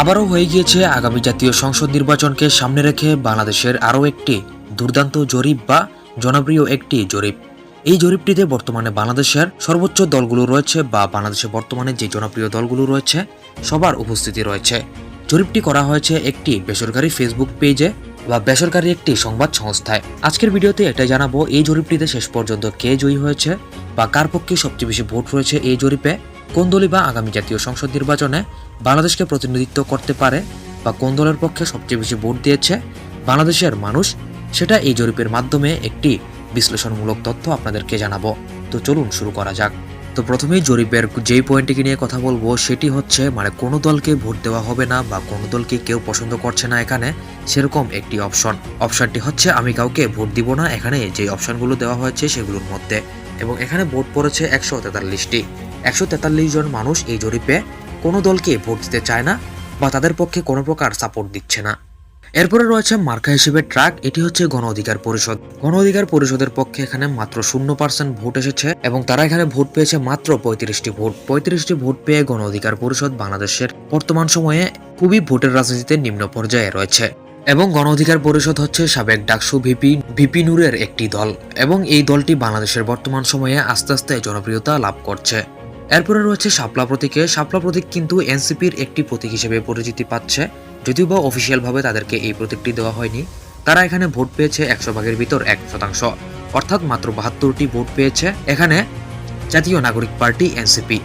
আবারও হয়ে গিয়েছে আগামী জাতীয় সংসদ নির্বাচনকে সামনে রেখে বাংলাদেশের আরও একটি দুর্দান্ত জরিপ বা জনপ্রিয় একটি জরিপ। এই জরিপটিতে বর্তমানে বাংলাদেশের সর্বোচ্চ দলগুলো রয়েছে বা বাংলাদেশে বর্তমানে যে জনপ্রিয় দলগুলো রয়েছে, সবার উপস্থিতি রয়েছে। জরিপটি করা হয়েছে একটি বেসরকারি ফেসবুক পেজে বা বেসরকারি একটি সংবাদ সংস্থায়। আজকের ভিডিওতে এটাই জানাব, এই জরিপটিতে শেষ পর্যন্ত কে জয়ী হয়েছে বা কার পক্ষে সবচেয়ে বেশি ভোট রয়েছে এই জরিপে। কোন দলই বা আগামী জাতীয় সংসদ নির্বাচনে বাংলাদেশকে প্রতিনিধিত্ব করতে পারে বা কোন দলের পক্ষে সবচেয়ে বেশি ভোট দিয়েছে, বাংলাদেশের মানুষ, সেটা এই জরিপের মাধ্যমে একটি বিশ্লেষণমূলক তথ্য আপনাদেরকে জানাব। তো চলুন শুরু করা যাক। তো প্রথমেই জরিপের যেই পয়েন্টটিকে নিয়ে কথা বলব, সেটি হচ্ছে মানে কোনো দলকে ভোট দেওয়া হবে না বা কোনো দলকে কেউ পছন্দ করছে না এখানে, সেরকম একটি অপশন। অপশনটি হচ্ছে, আমি কাউকে ভোট দিব না, এখানে যে অপশনগুলো দেওয়া হয়েছে সেগুলোর মধ্যে। এবং এখানে ভোট পড়েছে একশো তেতাল্লিশটি। একশো তেতাল্লিশ জন মানুষ এই জরিপে কোনো দলকে ভোট দিতে চায় না বা তাদের পক্ষে কোনো প্রকার সাপোর্ট দিচ্ছে না। এরপরে রয়েছে মার্কা হিসেবে ট্রাক, এটি হচ্ছে গণ অধিকার পরিষদ। গণ অধিকার পরিষদের পক্ষে এখানে মাত্র শূন্য পার্সেন্ট ভোট এসেছে এবং তারা এখানে ভোট পেয়েছে মাত্র পঁয়ত্রিশটি ভোট। পঁয়ত্রিশটি ভোট পেয়ে গণ অধিকার পরিষদ বাংলাদেশের বর্তমান সময়ে খুবই ভোটের রাজনীতিতে নিম্ন পর্যায়ে রয়েছে এবং গণ অধিকার পরিষদ হচ্ছে সাবেক ডাকসু ভিপি ভিপি নূরের একটি দল এবং এই দলটি বাংলাদেশের বর্তমান সময়ে আস্তে আস্তে জনপ্রিয়তা লাভ করছে। এরপরে রয়েছে শাপলা প্রতীকে। শাপলা প্রতীক কিন্তু এনসিপির একটি প্রতীক হিসেবে পরিচিতি পাচ্ছে। যদিও বা অফিসিয়ালভাবে তাদেরকে এই প্রতীকটি দেওয়া হয়নি, তারা এখানে ভোট পেয়েছে একশো ভাগের ভিতর এক শতাংশ। অর্থাৎ মাত্র বাহাত্তরটি ভোট পেয়েছে এখানে জাতীয় নাগরিক পার্টি এনসিপি।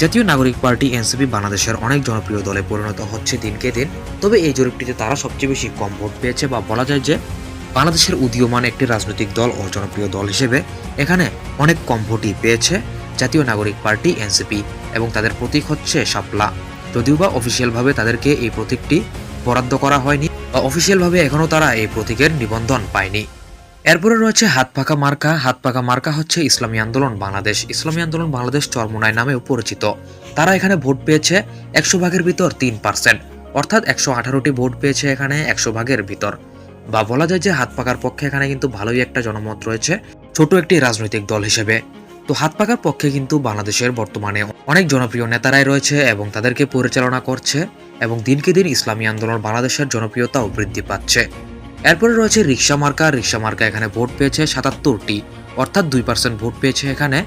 জাতীয় নাগরিক পার্টি এনসিপি বাংলাদেশের অনেক জনপ্রিয় দলে পরিণত হচ্ছে দিনকে দিন। তবে এই জরিপটিতে তারা সবচেয়ে বেশি কম ভোট পেয়েছে বা বলা যায় যে বাংলাদেশের উদীয়মান একটি রাজনৈতিক দল ও জনপ্রিয় দল হিসেবে এখানে অনেক কম ভোটই পেয়েছে। জাতীয় নাগরিক পার্টি, এনসিপি, এবং তাদের প্রতীক হচ্ছে শাপলা। যদিও বা অফিসিয়ালভাবে তাদেরকে এই প্রতীকটি বরাদ্দ করা হয়নি, বা অফিসিয়ালভাবে এখনও তারা এই প্রতীকের নিবন্ধন পায়নি। এরপরে রয়েছে হাত পাকা মার্কা। হাত পাকা মার্কা হচ্ছে ইসলামী আন্দোলন বাংলাদেশ। ইসলামী আন্দোলন বাংলাদেশ চরমোনাই নামেও পরিচিত। তারা এখানে ভোট পেয়েছে একশো ভাগের ভিতর তিন পার্সেন্ট, অর্থাৎ একশো আঠারোটি ভোট পেয়েছে এখানে একশো ভাগের ভিতর। বা বলা যায় যে হাত পাকার পক্ষে এখানে কিন্তু ভালোই একটা জনমত রয়েছে, ছোট একটি রাজনৈতিক দল হিসেবে। তো হাত পাকার পক্ষে কিন্তু বাংলাদেশের বর্তমানে অনেক জনপ্রিয় নেতারাই রয়েছে এবং তাদেরকে পরিচালনা করছে এবং দিনকে দিন ইসলামী আন্দোলন বাংলাদেশের জনপ্রিয়তাও বৃদ্ধি পাচ্ছে। এরপরে রয়েছে রিক্সা মার্কা। রিক্সা মার্কা এখানে ভোট পেয়েছে সাতাত্তরটি, অর্থাৎ দুই পার্সেন্ট ভোট পেয়েছে এখানে।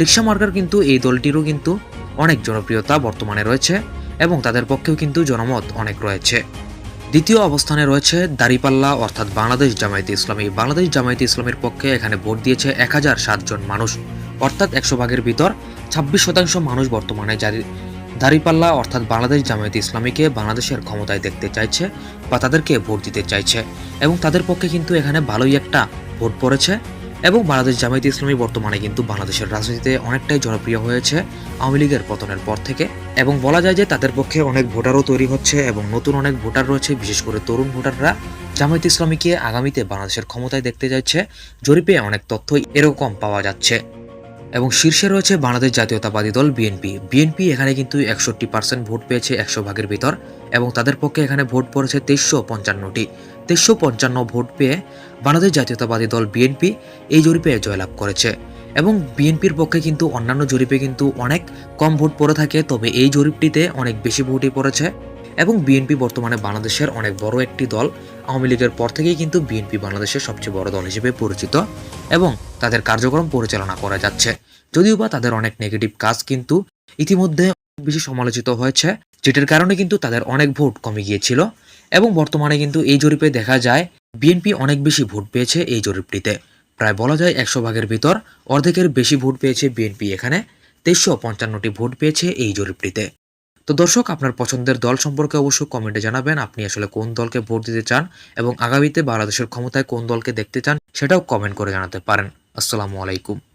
রিক্সা মার্কার কিন্তু এই দলটিরও কিন্তু অনেক জনপ্রিয়তা বর্তমানে রয়েছে এবং তাদের পক্ষেও কিন্তু জনমত অনেক রয়েছে। দ্বিতীয় অবস্থানে রয়েছে দাঁড়িপাল্লা, অর্থাৎ বাংলাদেশ জামায়াতে ইসলামী। বাংলাদেশ জামায়াতে ইসলামের পক্ষে এখানে ভোট দিয়েছে এক হাজার জন মানুষ। অর্থাৎ একশো ভাগের ভিতর ছাব্বিশ শতাংশ মানুষ বর্তমানে জারি দাঁড়িপাল্লা, অর্থাৎ বাংলাদেশ জামায়াতে ইসলামীকে বাংলাদেশের ক্ষমতায় দেখতে চাইছে বা তাদেরকে ভোট দিতে চাইছে এবং তাদের পক্ষে কিন্তু এখানে ভালোই একটা ভোট পড়েছে এবং বাংলাদেশ জামায়াতে ইসলামী বর্তমানে কিন্তু বাংলাদেশের রাজনীতিতে অনেকটাই জনপ্রিয় হয়েছে আওয়ামী লীগের পতনের পর থেকে এবং বলা যায় যে তাদের পক্ষে অনেক ভোটারও তৈরি হচ্ছে এবং নতুন অনেক ভোটার রয়েছে, বিশেষ করে তরুণ ভোটাররা। জামায়াতে ইসলামীকে আগামীতে বাংলাদেশের ক্ষমতায় দেখতে যাচ্ছে জরিপে অনেক তথ্যই এরকম পাওয়া যাচ্ছে। এবং শীর্ষে রয়েছে বাংলাদেশ জাতীয়তাবাদী দল বিএনপি। বিএনপি এখানে কিন্তু একষট্টি পার্সেন্ট ভোট পেয়েছে একশো ভাগের ভিতর এবং তাদের পক্ষে এখানে ভোট পড়েছে তেইশশো পঞ্চান্নটি। তেইশশো পঞ্চান্ন ভোট পেয়ে বাংলাদেশ জাতীয়তাবাদী দল বিএনপি এই জরিপে জয়লাভ করেছে এবং বিএনপির পক্ষে কিন্তু অন্যান্য জরিপে কিন্তু অনেক কম ভোট পড়ে থাকে, তবে এই জরিপটিতে অনেক বেশি ভোটই পড়েছে। এবং বিএনপি বর্তমানে বাংলাদেশের অনেক বড় একটি দল। আওয়ামী লীগের পর থেকেই কিন্তু বিএনপি বাংলাদেশের সবচেয়ে বড় দল হিসেবে পরিচিত এবং তাদের কার্যক্রম পরিচালনা করা যাচ্ছে। যদিও বা তাদের অনেক নেগেটিভ কাজ কিন্তু ইতিমধ্যে বেশি সমালোচিত হয়েছে, যেটার কারণে কিন্তু তাদের অনেক ভোট কমে গিয়েছিল এবং বর্তমানে কিন্তু এই জরিপে দেখা যায় বিএনপি অনেক বেশি ভোট পেয়েছে এই জরিপটিতে। প্রায় বলা যায় একশো ভাগের ভিতর অর্ধেকের বেশি ভোট পেয়েছে বিএনপি এখানে, তেইশশো পঞ্চান্নটি ভোট পেয়েছে এই জরিপটিতে। তো দর্শক, আপনার পছন্দের দল সম্পর্কে অবশ্যই কমেন্টে জানাবেন, আপনি আসলে কোন দলকে ভোট দিতে চান এবং আগামীতে বাংলাদেশের ক্ষমতায় কোন দলকে দেখতে চান সেটাও কমেন্ট করে জানাতে পারেন। আসসালামু আলাইকুম।